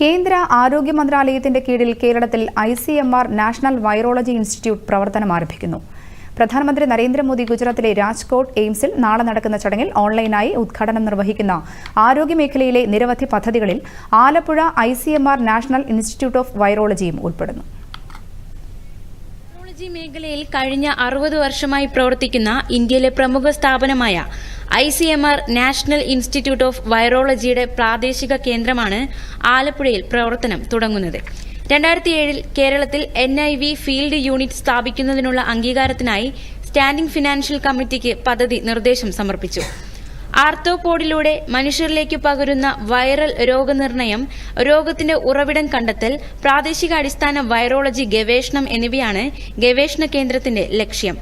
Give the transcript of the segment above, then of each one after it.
കേന്ദ്ര ആരോഗ്യ മന്ത്രാലയത്തിന്റെ കീഴിൽ കേരളത്തിൽ I C M R national virology institute പ്രവർത്തനം ആരംഭിക്കുന്നു. പ്രധാനമന്ത്രി നരേന്ദ്രമോദി ഗുജറാത്തിലെ രാജ്കോട്ട് എയിംസിൽ നാളെ നടക്കുന്ന ചടങ്ങിൽ ഓൺലൈനായി ഉദ്ഘാടനം നിർവഹിക്കുന്ന ആരോഗ്യമേഖലയിലെ നിരവധി പദ്ധതികളിൽ Alappuzha I national institute of വൈറോളജിയും ഉൾപ്പെടുന്നു. ടെക്നോളജി മേഖലയിൽ കഴിഞ്ഞ അറുപത് വർഷമായി പ്രവർത്തിക്കുന്ന ഇന്ത്യയിലെ പ്രമുഖ സ്ഥാപനമായ I C M R national institute of വൈറോളജിയുടെ പ്രാദേശിക കേന്ദ്രമാണ് ആലപ്പുഴയിൽ പ്രവർത്തനം തുടങ്ങുന്നത്. രണ്ടായിരത്തി ഏഴിൽ കേരളത്തിൽ N I V field unit സ്ഥാപിക്കുന്നതിനുള്ള അംഗീകാരത്തിനായി സ്റ്റാൻഡിംഗ് ഫിനാൻഷ്യൽ കമ്മിറ്റിക്ക് പദ്ധതി നിർദ്ദേശം സമർപ്പിച്ചു. ആർത്തോപോഡിലൂടെ മനുഷ്യരിലേക്ക് പകരുന്ന വൈറൽ രോഗനിർണയം രോഗത്തിന്റെ ഉറവിടം കണ്ടെത്തൽ പ്രാദേശിക അടിസ്ഥാന വൈറോളജി ഗവേഷണം എന്നിവയാണ് ഗവേഷണ കേന്ദ്രത്തിന്റെ ലക്ഷ്യം.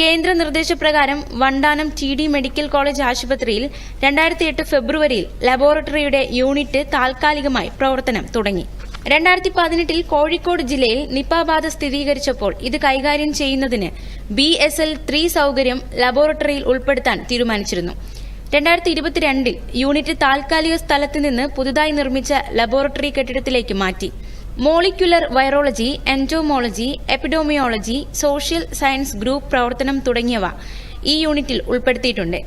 കേന്ദ്ര നിർദ്ദേശപ്രകാരം Vandanam T D medical college ആശുപത്രിയിൽ രണ്ടായിരത്തി എട്ട് ഫെബ്രുവരിയിൽ ലബോറട്ടറിയുടെ യൂണിറ്റ് താൽക്കാലികമായി പ്രവർത്തനം തുടങ്ങി. രണ്ടായിരത്തി പതിനെട്ടിൽ കോഴിക്കോട് ജില്ലയിൽ നിപ ബാധ സ്ഥിരീകരിച്ചപ്പോൾ ഇത് കൈകാര്യം ചെയ്യുന്നതിന് ബി എസ് എൽ ത്രീ സൗകര്യം ലബോറട്ടറിയിൽ ഉൾപ്പെടുത്താൻ തീരുമാനിച്ചിരുന്നു. രണ്ടായിരത്തി ഇരുപത്തിരണ്ടിൽ യൂണിറ്റ് താൽക്കാലിക സ്ഥലത്ത് നിന്ന് പുതുതായി നിർമ്മിച്ച ലബോറട്ടറി കെട്ടിടത്തിലേക്ക് മാറ്റി. Molecular virology entomology epidemiology social science group പ്രവർത്തനം തുടങ്ങിയവ ഈ യൂണിറ്റിൽ ഉൾപ്പെടുത്തിയിട്ടുണ്ട്.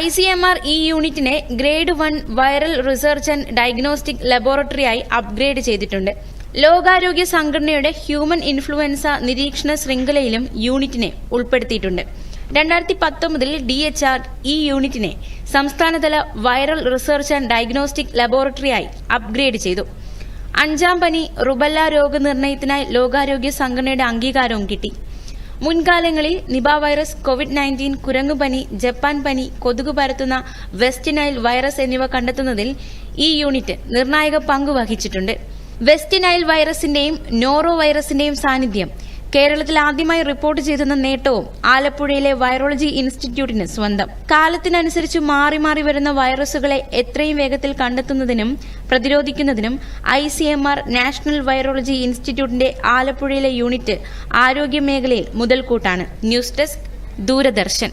ഐ സി എം ആർ ഈ യൂണിറ്റിനെ grade one viral research and diagnostic ലബോറട്ടറിയായി upgrade ചെയ്തിട്ടുണ്ട്. ലോകാരോഗ്യ സംഘടനയുടെ ഹ്യൂമൻ ഇൻഫ്ലുവൻസ നിരീക്ഷണ ശൃംഖലയിലും യൂണിറ്റിനെ ഉൾപ്പെടുത്തിയിട്ടുണ്ട്. രണ്ടായിരത്തി പത്തൊമ്പതിൽ ഡി എച്ച് ആർ ഈ യൂണിറ്റിനെ സംസ്ഥാനതല വൈറൽ റിസർച്ച് ആൻഡ് ഡയഗ്നോസ്റ്റിക് ലബോറട്ടറിയായി അപ്ഗ്രേഡ് ചെയ്തു. അഞ്ചാം പനി റുബല്ല രോഗനിർണയത്തിനായി ലോകാരോഗ്യ സംഘടനയുടെ അംഗീകാരവും കിട്ടി. മുൻകാലങ്ങളിൽ നിബ വൈറസ് കോവിഡ് നയന്റീൻ കുരങ്ങുപനി ജപ്പാൻ പനി കൊതുക് പരത്തുന്ന വെസ്റ്റ് നൈൽ വൈറസ് എന്നിവ കണ്ടെത്തുന്നതിൽ ഈ യൂണിറ്റ് നിർണായക പങ്ക് വഹിച്ചിട്ടുണ്ട്. വെസ്റ്റ് നൈൽ വൈറസിന്റെയും നോറോ വൈറസിന്റെയും സാന്നിധ്യം കേരളത്തിൽ ആദ്യമായി റിപ്പോർട്ട് ചെയ്തെന്ന നേട്ടവും ആലപ്പുഴയിലെ വൈറോളജി ഇൻസ്റ്റിറ്റ്യൂട്ടിന് സ്വന്തം. കാലത്തിനനുസരിച്ച് മാറി മാറി വരുന്ന വൈറസുകളെ എത്രയും വേഗത്തിൽ കണ്ടെത്തുന്നതിനും പ്രതിരോധിക്കുന്നതിനും I C M R national virology ഇൻസ്റ്റിറ്റ്യൂട്ടിന്റെ ആലപ്പുഴയിലെ യൂണിറ്റ് ആരോഗ്യ മേഖലയിൽ മുതൽക്കൂട്ടാണ്. News desk Doordarshan.